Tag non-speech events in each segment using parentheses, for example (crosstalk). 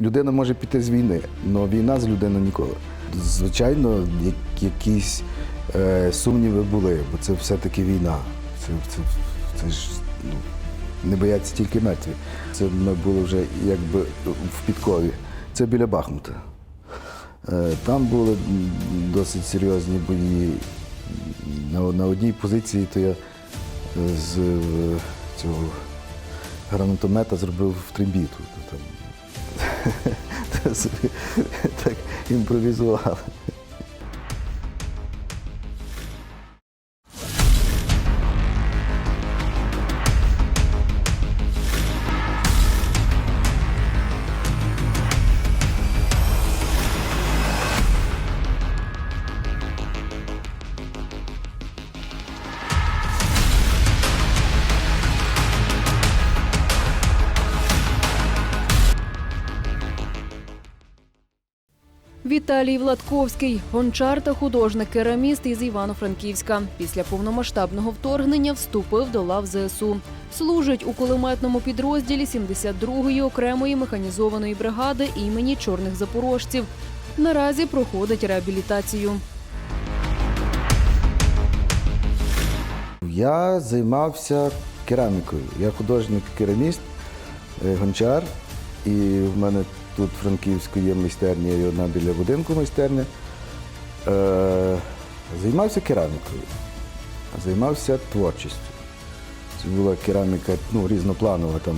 людина може піти з війни, але війна з людиною ніколи. Звичайно, як- якісь е, сумніви були, бо це все-таки війна. Це, це, це ж ну, не бояться тільки мертві. Це ми були вже якби в Підкові. Це біля Бахмута. Е, Там були досить серйозні бої. На, на одній позиції то я е, з е, цього гранатомета зробив та собі (laughs) так імпровізували. Віталій Владковський, гончар та художник-кераміст із Івано-Франківська. Після повномасштабного вторгнення вступив до лав ЗСУ. Служить у кулеметному підрозділі 72-ї окремої механізованої бригади імені чорних запорожців. Наразі проходить реабілітацію. Я займався керамікою. Я художник-кераміст, е, гончар, і в мене тут в Франківську є майстерня і одна біля будинку майстерня. Е, Займався керамікою, займався творчістю. Це була кераміка ну, різнопланова. Там,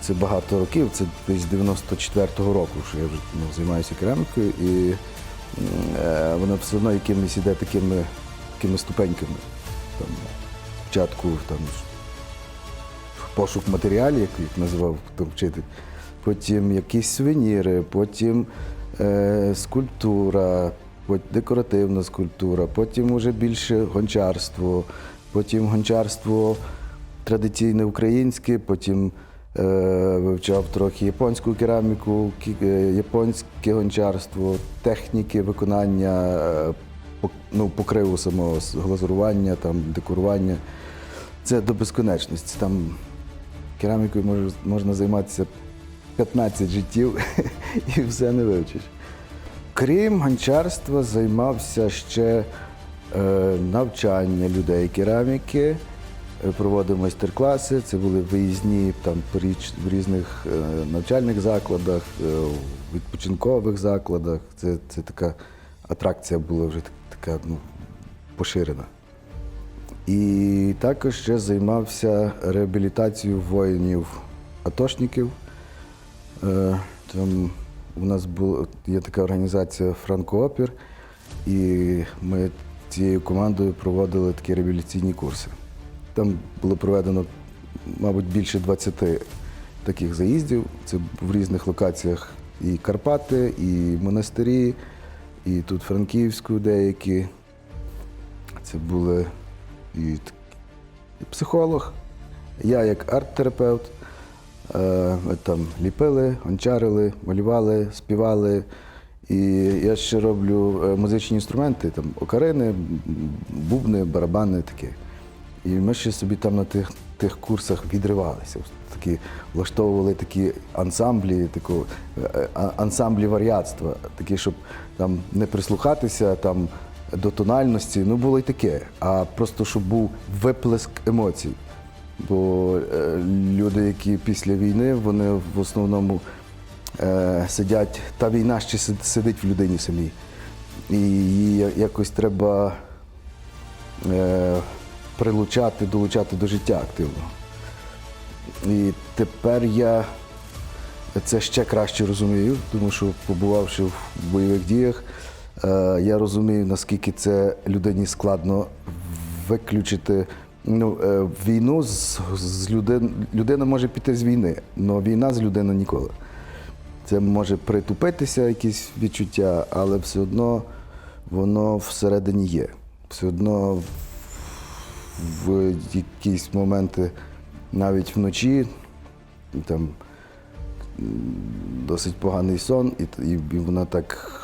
це багато років, це десь з 94-го року, що я вже ну, займаюся керамікою, і е, вона все одно якимись іде такими, такими ступеньками. Там, спочатку там, пошук матеріалів, як, як називав там, вчитель, потім якісь сувеніри, потім е, скульптура, декоративна скульптура, потім вже більше гончарство, потім гончарство традиційне українське, потім е, вивчав трохи японську кераміку, е, японське гончарство, техніки виконання, е, ну, покриву самого глазурування, там, декорування. Це до безконечності. Там керамікою мож- можна займатися 15 життів (laughs) і все не вивчиш. Крім гончарства, займався ще е, навчання людей кераміки, е, проводив майстер-класи. Це були виїзні там, в різних е, навчальних закладах, в відпочинкових закладах. Це, це така атракція була вже така ну, поширена. І також ще займався реабілітацією воїнів атошників. Е, Там у нас була, є така організація Франкоопір, і ми цією командою проводили такі реабілітаційні курси. Там було проведено, мабуть, більше 20 таких заїздів. Це в різних локаціях і Карпати, і монастирі, і тут Франківську деякі. Це були і психолог, я як арт-терапевт. Е, там ліпили, гончарили, малювали, співали. І я ще роблю е, музичні інструменти, там окарини, бубни, барабани таке. І ми ще собі там на тих, тих курсах відривалися. Такі, влаштовували такі ансамблі, таку, е, ансамблі варіатства, такі, щоб там не прислухатися там, до тональності. Ну, було й таке, а просто щоб був виплеск емоцій. Бо е, люди, які після війни, вони в основному е, сидять, та війна ще сидить в людині самій. І її якось треба е, прилучати, долучати до життя активно. І тепер я це ще краще розумію, тому що побувавши в бойових діях, я розумію, наскільки це людині складно виключити. Ну, е, війну з, з людин, людина може піти з війни, але війна з людиною ніколи. Це може притупитися якісь відчуття, але все одно воно всередині є. Все одно в, якісь моменти, навіть вночі, там досить поганий сон, і, і вона так,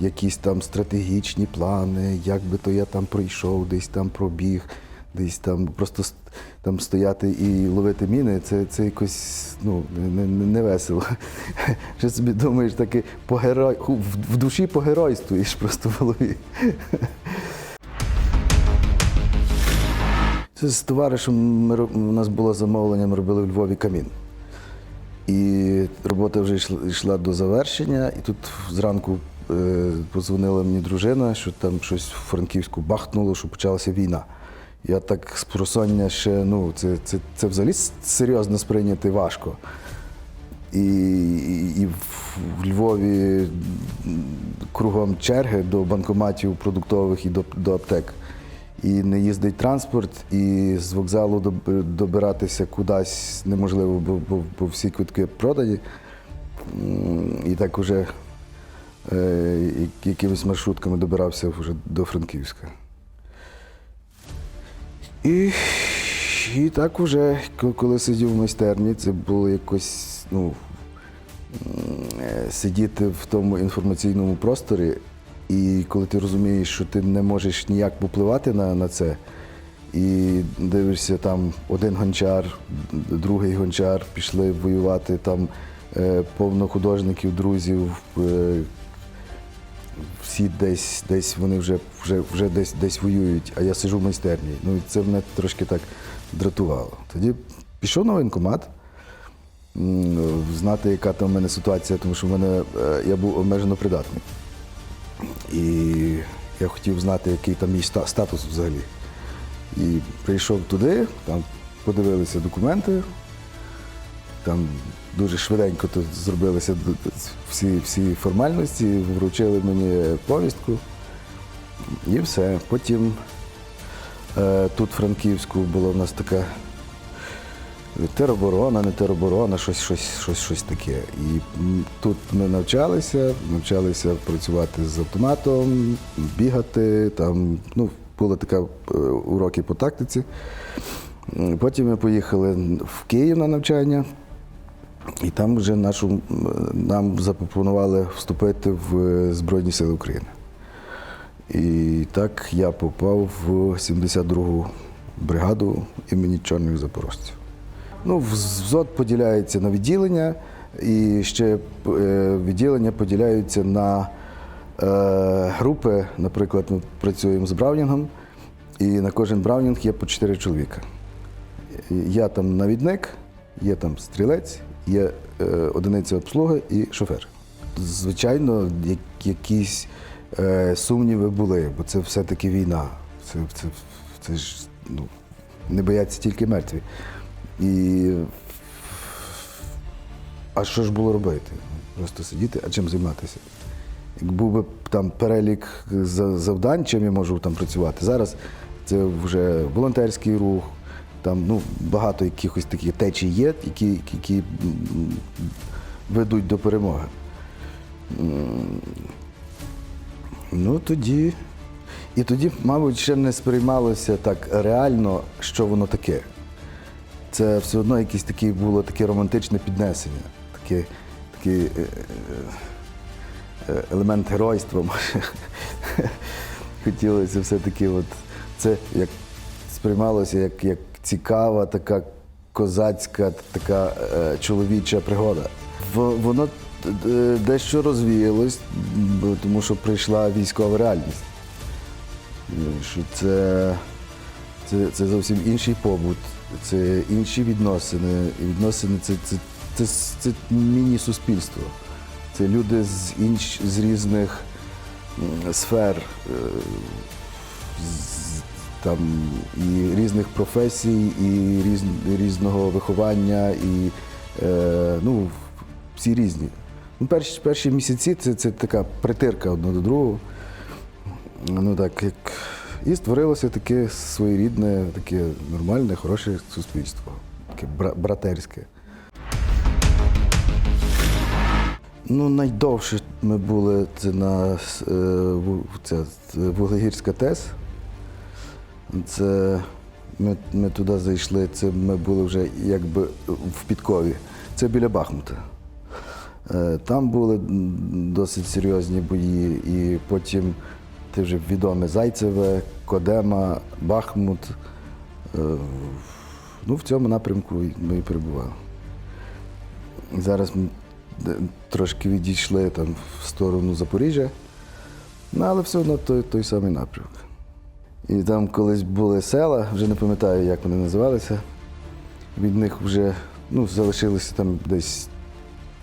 якісь там стратегічні плани, як би то я там пройшов, десь там пробіг, Десь там просто там стояти і ловити міни, це, це якось ну, не, не, весело. (laughs) Що собі думаєш, таки по герой, в, в душі погеройствуєш просто в голові. (laughs) Це з товаришем ми, у нас було замовлення, ми робили в Львові камін. І робота вже йшла, йшла до завершення, і тут зранку е, позвонила мені дружина, що там щось в Франківську бахнуло, що почалася війна. Я так з просоння ще, ну, це, це, це взагалі серйозно сприйняти важко. І, і, і в, Львові кругом черги до банкоматів продуктових і до, до аптек. І не їздить транспорт, і з вокзалу добиратися кудись неможливо, бо, бо, бо всі квитки продані. І так уже е, якимись маршрутками добирався вже до Франківська. І, і так уже, коли сидів в майстерні, це було якось, ну, сидіти в тому інформаційному просторі, і коли ти розумієш, що ти не можеш ніяк попливати на, на це, і дивишся, там один гончар, другий гончар пішли воювати, там е, повно художників, друзів, е, всі десь, десь вони вже, вже, вже десь, десь воюють, а я сижу в майстерні. Ну це мене трошки так дратувало. Тоді пішов на воєнкомат, знати, яка там в мене ситуація, тому що в мене е, я був обмежено придатний. І я хотів знати, який там мій статус взагалі. І прийшов туди, там подивилися документи, там дуже швиденько тут зробилися всі, всі формальності, вручили мені повістку і все. Потім е, тут в Франківську була в нас така тероборона, не тероборона, щось, щось, щось, щось таке. І тут ми навчалися, навчалися працювати з автоматом, бігати. Там, ну, була така е, уроки по тактиці. Потім ми поїхали в Київ на навчання. І там вже нашу, нам запропонували вступити в е, Збройні Сили України. І так я попав в 72-гу бригаду імені Чорних Запорожців. Ну, взвод поділяється на відділення, і ще е, відділення поділяються на е, групи. Наприклад, ми працюємо з Браунінгом, і на кожен Браунінг є по 4 чоловіка. Я там навідник, є там стрілець, є е, одиниця обслуги і шофер. Звичайно, якісь е, сумніви були, бо це все-таки війна. Це, це, це ж ну, не бояться тільки мертві. І а що ж було робити? Просто сидіти, а чим займатися? Як був би там перелік завдань, чим я можу там працювати. Зараз це вже волонтерський рух, там ну, багато якихось таких течій є, які, які ведуть до перемоги. Ну тоді. І тоді, мабуть, ще не сприймалося так реально, що воно таке. Це все одно якесь таке було таке романтичне піднесення, таке, такий е, е, е, елемент геройства. (laughs) Хотілося все-таки, от, це як сприймалося як, як цікава, така козацька, така е, чоловіча пригода. В- Воно е, дещо розвіялось, тому що прийшла військова реальність. Е, Що це, це, це зовсім інший побут, це інші відносини. Відносини це, це, це, це міні-суспільство. Це люди з, інш, з різних сфер, е, з, там, і різних професій, і різ, різного виховання, і е, ну, всі різні. Ну, перші, перші місяці це, це така притирка одне до другого. Ну так, як... І створилося таке своєрідне, таке нормальне, хороше суспільство, таке бра- братерське. Ну, найдовше ми були це на це Вуглегірська ТЕС. Це ми, ми туди зайшли, це ми були вже якби в Підкові. Це біля Бахмута. Е, Там були досить серйозні бої, і потім ти вже відоме Зайцеве, Кодема, Бахмут. Е, Ну, в цьому напрямку ми і перебували. Зараз ми трошки відійшли там в сторону Запоріжжя, ну, але все одно той, той самий напрямок. І там колись були села, вже не пам'ятаю, як вони називалися. Від них вже ну, залишилося там десь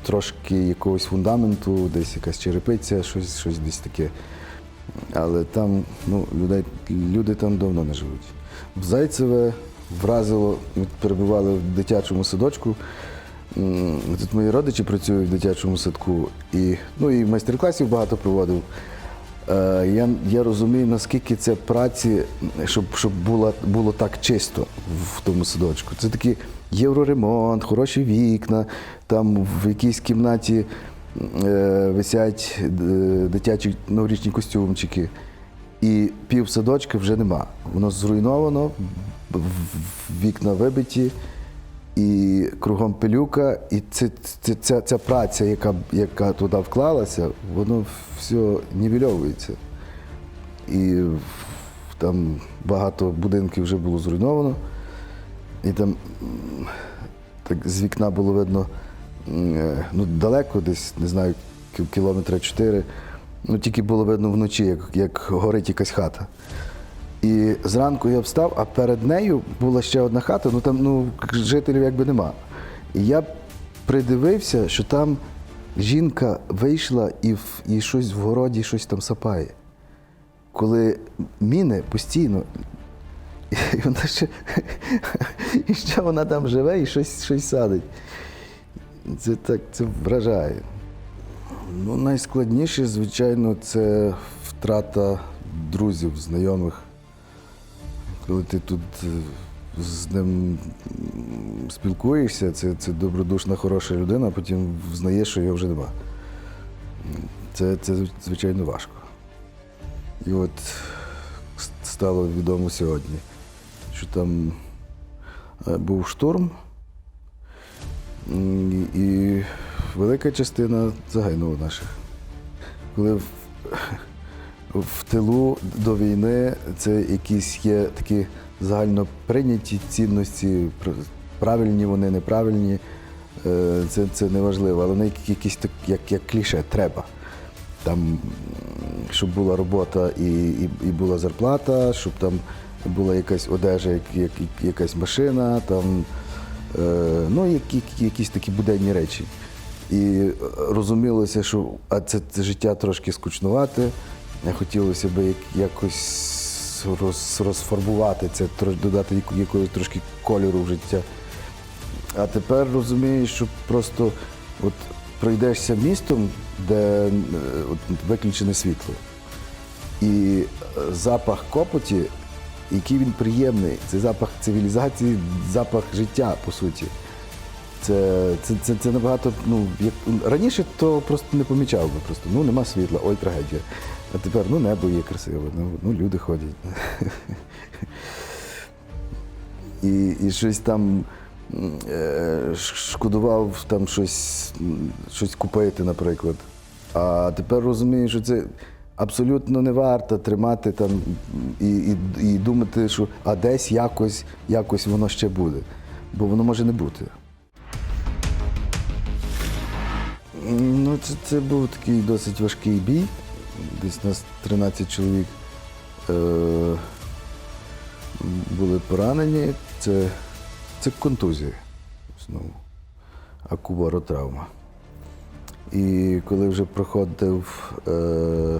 трошки якогось фундаменту, десь якась черепиця, щось, щось десь таке. Але там ну, людей, люди там давно не живуть. Зайцеве вразило, ми перебували в дитячому садочку. Тут мої родичі працюють в дитячому садку, і, ну, і майстер-класів багато проводив. Е, Я, я розумію, наскільки це праці, щоб, щоб було, було так чисто в тому садочку. Це такий євроремонт, хороші вікна, там в якійсь кімнаті е, висять е, дитячі новорічні костюмчики. І пів садочка вже нема. Воно зруйновано, вікна вибиті, і кругом пилюка. І це, ця, ця праця, яка, яка туди вклалася, воно все нівельовується. І там багато будинків вже було зруйновано. І там так з вікна було видно е, ну, далеко, десь, не знаю, кі- кілометра чотири. Ну, тільки було видно вночі, як, як горить якась хата. І зранку я встав, а перед нею була ще одна хата, ну там ну, жителів якби нема. І я придивився, що там жінка вийшла і, в- і щось в городі щось там сапає. Коли міни постійно, (laughs) і вона ще, (laughs) і ще вона там живе і щось, щось садить. Це так це вражає. Ну, найскладніше, звичайно, це втрата друзів, знайомих. Коли ти тут е, з ним спілкуєшся, це, це добродушна, хороша людина, а потім взнаєш, що його вже нема. Це, це звичайно важко. І от стало відомо сьогодні, що там е, був штурм, м, і велика частина загинула наших. Коли в, тилу до війни це якісь є такі загально прийняті цінності, правильні вони, неправильні. е, Це, це не важливо, але вони якісь так, як, як кліше, треба. Там, щоб була робота і, і, і була зарплата, щоб там була якась одежа, як, як, якась машина, там, е, ну, які, якісь такі буденні речі. І е, розумілося, що а це, це життя трошки скучнувате. Хотілося б якось роз, розфарбувати це, додати якогось трошки кольору в життя. А тепер розумієш, що просто от пройдешся містом, де е, от, виключене світло. І е, запах копоті, який він приємний, це запах цивілізації, запах життя, по суті. Це, це, це, це набагато, ну, як, раніше то просто не помічав би просто. Ну, нема світла, ой, трагедія. А тепер ну, небо є красиве, ну, ну люди ходять. І, і щось там е, шкодував там щось, щось купити, наприклад. А тепер розумію, що це абсолютно не варто тримати там і, і, і думати, що а десь якось, якось воно ще буде. Бо воно може не бути. Ну, це, це був такий досить важкий бій. Десь нас 13 чоловік е, були поранені. Це, це контузія знову, акубаротравма. І коли вже проходив е,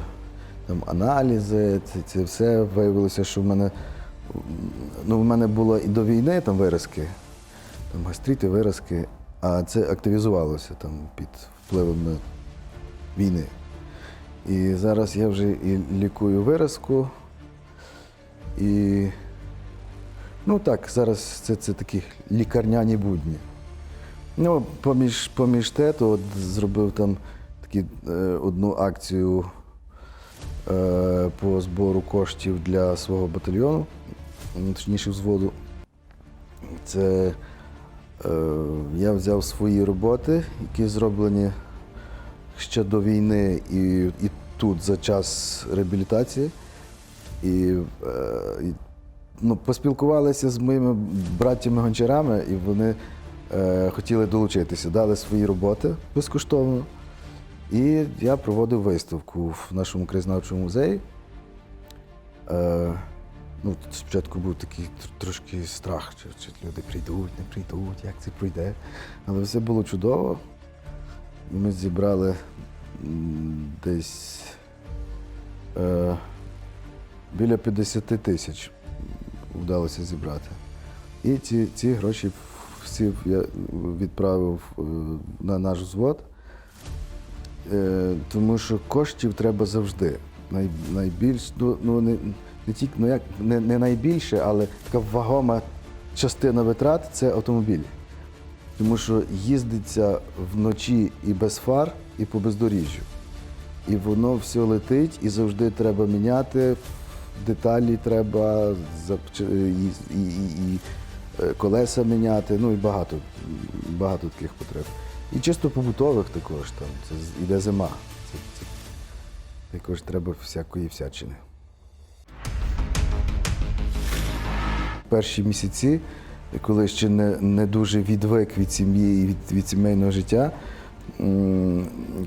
там, аналізи, це, це все виявилося, що в мене, ну, в мене було і до війни там виразки, там гастрити, виразки, а це активізувалося там під впливом війни. І зараз я вже і лікую виразку. І ну так, зараз це, це такі лікарняні будні. Ну, поміж, поміж те, то от зробив там такі, е, одну акцію е, по збору коштів для свого батальйону, точніше взводу. Це е, я взяв свої роботи, які зроблені ще до війни і, і тут за час реабілітації. І, е, і ну, поспілкувалися з моїми братями-гончарами, і вони е, хотіли долучитися, дали свої роботи безкоштовно. І я проводив виставку в нашому краєзнавчому музеї. Е, ну, спочатку був такий тр- трошки страх, чи, чи люди прийдуть, не прийдуть, як це пройде. Але все було чудово. Ми зібрали десь е, біля 50 тисяч вдалося зібрати. І ці, ці гроші всі я відправив е, на наш взвод, е, тому що коштів треба завжди. Най, найбільш, ну, ну, не, не, тільки, ну, як, не, не найбільше, але така вагома частина витрат це автомобіль. Тому що їздиться вночі і без фар, і по бездоріжжю. І воно все летить, і завжди треба міняти. Деталі треба, і, і, і, і е, колеса міняти, ну і багато, багато таких потреб. І чисто побутових також там. Це іде зима. Це, це також треба всякої всячини. Перші місяці, коли ще не, не дуже відвик від сім'ї і від, від сімейного життя,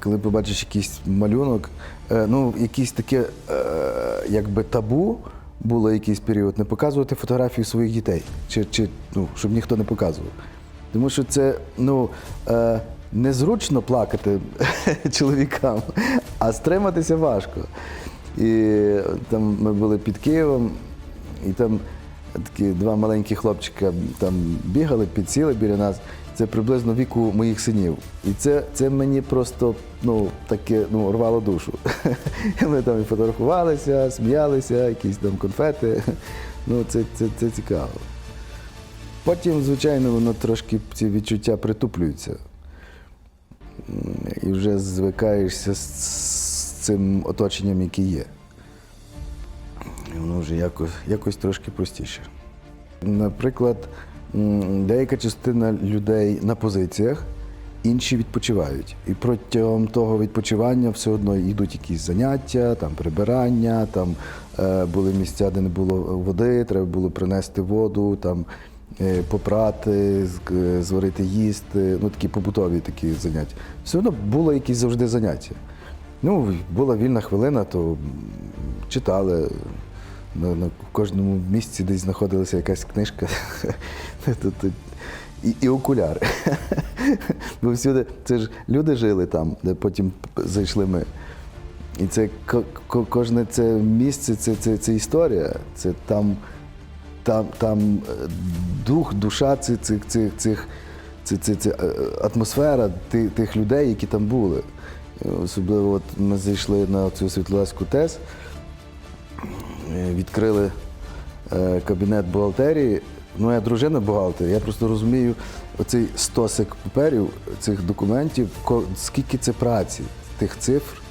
коли побачиш якийсь малюнок, е, ну, якийсь таке е, якби табу було якийсь період, не показувати фотографії своїх дітей, чи, чи ну, щоб ніхто не показував. Тому що це ну, е, незручно плакати (laughs) чоловікам, а стриматися важко. І там ми були під Києвом, і там такі два маленькі хлопчика там бігали, підсіли біля нас. Це приблизно віку моїх синів. І це, це мені просто ну, таке ну, рвало душу. (laughs) Ми там і фотографувалися, сміялися, якісь там конфети. Ну, це, це, це цікаво. Потім, звичайно, воно трошки ці відчуття притуплюються. І вже звикаєшся з, цим оточенням, яке є. Воно вже якось, якось трошки простіше. Наприклад, деяка частина людей на позиціях, інші відпочивають. І протягом того відпочивання все одно йдуть якісь заняття, там прибирання, там е, були місця, де не було води, треба було принести воду, там е, попрати, е, зварити їсти, ну такі побутові такі заняття. Все одно було якісь завжди заняття. Ну, була вільна хвилина, то м, На, на кожному місці десь знаходилася якась книжка. (laughs) І, і окуляри. (laughs) Бо всюди, це ж люди жили там, де потім зайшли ми. І це ко- ко- кожне це місце, це, це, це історія. Це там, там, там е, дух, душа цих, цих, цих, цих, це, це, це, атмосфера тих, тих людей, які там були. Особливо от ми зайшли на цю світловецьку ТЕС, відкрили е, кабінет бухгалтерії. Ну, я дружина бухгалтер, я просто розумію оцей стосик паперів, цих документів, скільки це праці, тих цифр.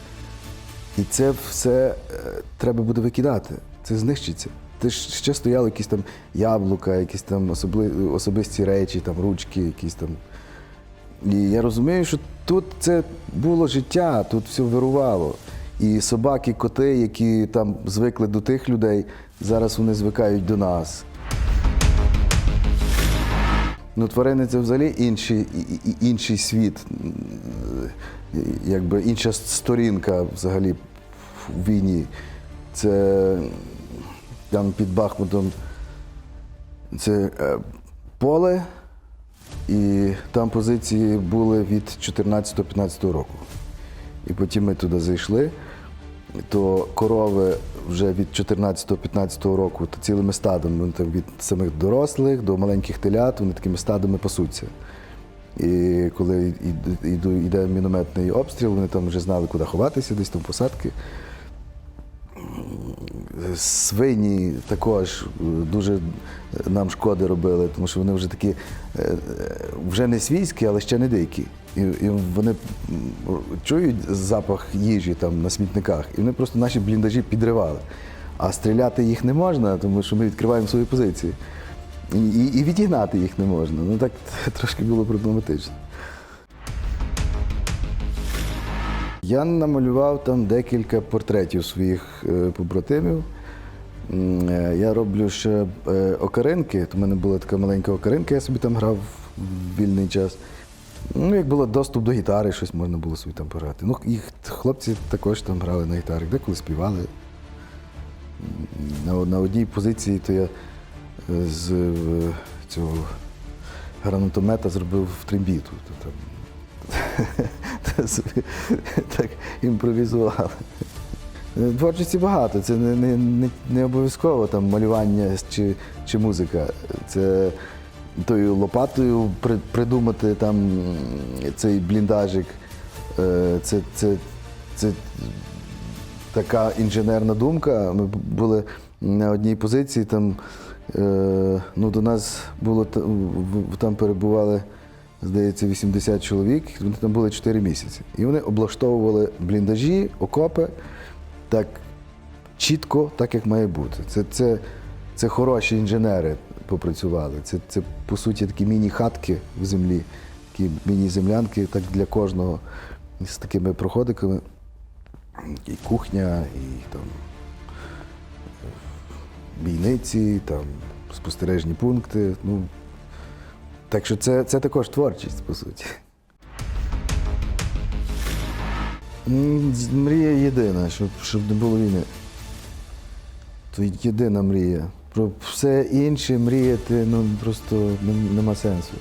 І це все е, треба буде викидати. Це знищиться. Ти ж ще стояли якісь там яблука, якісь там особли, особисті речі, там ручки, якісь там. І я розумію, що тут це було життя, тут все вирувало. І собаки, коти, які там звикли до тих людей, зараз вони звикають до нас. Ну, тварини це взагалі інший, інший світ, якби інша сторінка взагалі в війні. Це там під Бахмутом це е, поле, і там позиції були від 14-15 року. І потім ми туди зайшли, то корови вже від 14-15 року то цілими стадами, вони там від самих дорослих до маленьких телят, вони такими стадами пасуться. І коли йде мінометний обстріл, вони там вже знали, куди ховатися, десь там посадки. Свині також е, дуже нам шкоди робили, тому що вони вже такі е, е, вже не свійські, але ще не дикі. І, і вони чують запах їжі там на смітниках, і вони просто наші бліндажі підривали. А стріляти їх не можна, тому що ми відкриваємо свої позиції. І, і, відігнати їх не можна. Ну так (laughs) трошки було проблематично. Я намалював там декілька портретів своїх е, побратимів. Е, я роблю ще е, окаринки. У мене була така маленька окаринка, я собі там грав в вільний час. Ну, як було доступ до гітари, щось можна було собі там пограти. Ну, їх хлопці також там грали на гітарах, деколи співали. На, на одній позиції то я е, з цього гранатомета зробив трембіту. То (laughs) так імпровізували. Е, Творчості багато, це не, не, не, не обов'язково там малювання чи, чи музика. Це тою лопатою при, придумати там цей бліндажик. Е, Це, це, це така інженерна думка. Ми були на одній позиції, там, е, ну, до нас було там перебували, здається, 80 чоловік, там були 4 місяці. І вони облаштовували бліндажі, окопи так чітко, так як має бути. Це, це, це хороші інженери попрацювали. Це, це по суті такі міні-хатки в землі, такі міні-землянки, так для кожного з такими проходиками. І кухня, і там бійниці, там спостережні пункти. Ну, так що це, це також творчість, по суті. Мрія єдина, щоб, щоб не було війни. То єдина мрія. Про все інше мріяти ну, просто нема сенсу.